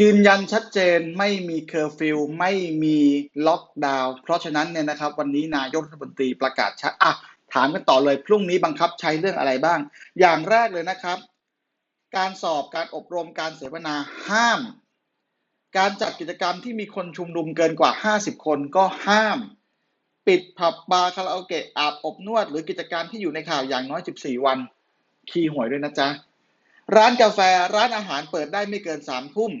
ยืนยันชัดเจนไม่มีเคอร์ฟิวไม่มีล็อกดาวน์เพราะฉะนั้นเนี่ยนะครับ วันนี้นายกรัฐมนตรีประกาศชัดอะถามกันต่อเลย พรุ่งนี้บังคับใช้เรื่องอะไรบ้าง อย่างแรกเลยนะครับ การสอบการอบรมการเสวนาห้าม การจัดกิจกรรมที่มีคนชุมนุมเกินกว่า 50 คนก็ห้าม ปิดผับบาร์คาราโอเกะอาบอบนวด หรือกิจการที่อยู่ในข่าวอย่างน้อย 14 วัน คีย์หวยด้วยนะจ๊ะร้านกาแฟร้านอาหารเปิดได้ไม่เกิน3ามทุ่ม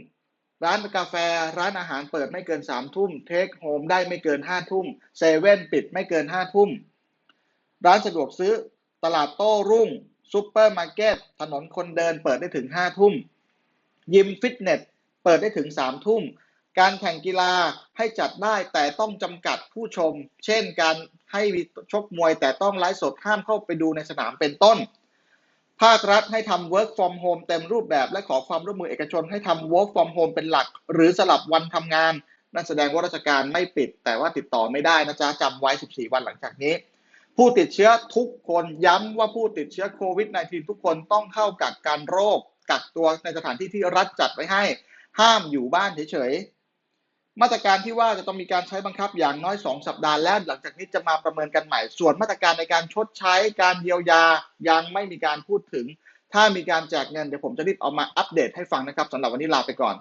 ร้านกาแฟร้านอาหารเปิดไม่เกิน3ามทุ่มเทคโฮมได้ไม่เกิน5้าทุ่มเซเว่นปิดไม่เกิน5้าทุ่ม ร้านสะดวกซื้อ ตลาดโต้รุ่งซูเปอร์มาร์เก็ตถนนคนเดินเปิดได้ถึง5้าทุ่ม ยิมฟิตเนสเปิดได้ถึง3ามทุ่ม การแข่งกีฬาให้จัดได้แต่ต้องจำกัดผู้ชม เช่นการให้ชกมวยแต่ต้องไลฟ์สดห้ามเข้าไปดูในสนามเป็นต้น ภาครัฐให้ทำ work from home เต็มรูปแบบ และขอความร่วมมือเอกชนให้ทำ work from home เป็นหลัก หรือสลับวันทำงาน นั่นแสดงว่าราชการไม่ปิด แต่ว่าติดต่อไม่ได้นะจ๊ะจำไว้ 14 วันหลังจากนี้ ผู้ติดเชื้อทุกคนย้ำว่าผู้ติดเชื้อโควิด -19 ทุกคนต้องเข้ากักกันโรค กักตัวในสถานที่ที่รัฐจัดไว้ให้ ห้ามอยู่บ้านเฉยๆ มาตรการที่ว่าจะต้องมีการใช้บังคับอย่างน้อย 2 สัปดาห์แล้วหลังจากนี้จะมาประเมินกันใหม่ ส่วนมาตรการในการชดใช้การเยียวยายังไม่มีการพูดถึง ถ้ามีการแจกเงินเดี๋ยวผมจะรีบเอามาอัปเดตให้ฟังนะครับสำหรับวันนี้ลาไปก่อน